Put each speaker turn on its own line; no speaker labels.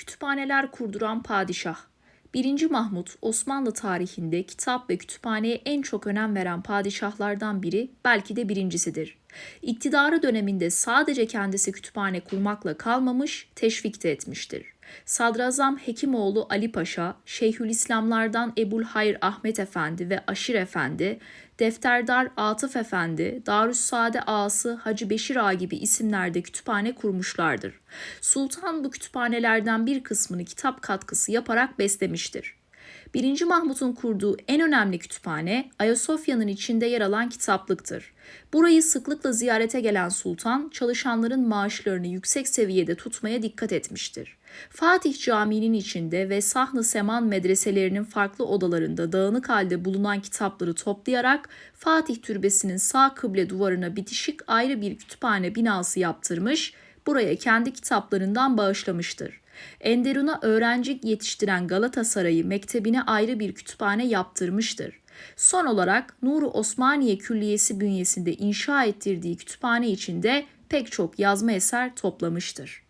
Kütüphaneler kurduran padişah. 1. Mahmut Osmanlı tarihinde kitap ve kütüphaneye en çok önem veren padişahlardan biri, belki de birincisidir. İktidarı döneminde sadece kendisi kütüphane kurmakla kalmamış, teşvik de etmiştir. Sadrazam Hekimoğlu Ali Paşa, Şeyhülislamlardan Ebul Hayr Ahmet Efendi ve Aşir Efendi, Defterdar Atıf Efendi, Darüssaade Ağası Hacı Beşir Ağa gibi isimlerde kütüphane kurmuşlardır. Sultan bu kütüphanelerden bir kısmını kitap katkısı yaparak beslemiştir. 1. Mahmut'un kurduğu en önemli kütüphane Ayasofya'nın içinde yer alan kitaplıktır. Burayı sıklıkla ziyarete gelen sultan çalışanların maaşlarını yüksek seviyede tutmaya dikkat etmiştir. Fatih Camii'nin içinde ve Sahn-ı Seman medreselerinin farklı odalarında dağınık halde bulunan kitapları toplayarak Fatih Türbesi'nin sağ kıble duvarına bitişik ayrı bir kütüphane binası yaptırmış, buraya kendi kitaplarından bağışlamıştır. Enderun'a öğrenci yetiştiren Galatasaray'ı mektebine ayrı bir kütüphane yaptırmıştır. Son olarak Nuru Osmaniye Külliyesi bünyesinde inşa ettirdiği kütüphane içinde pek çok yazma eser toplamıştır.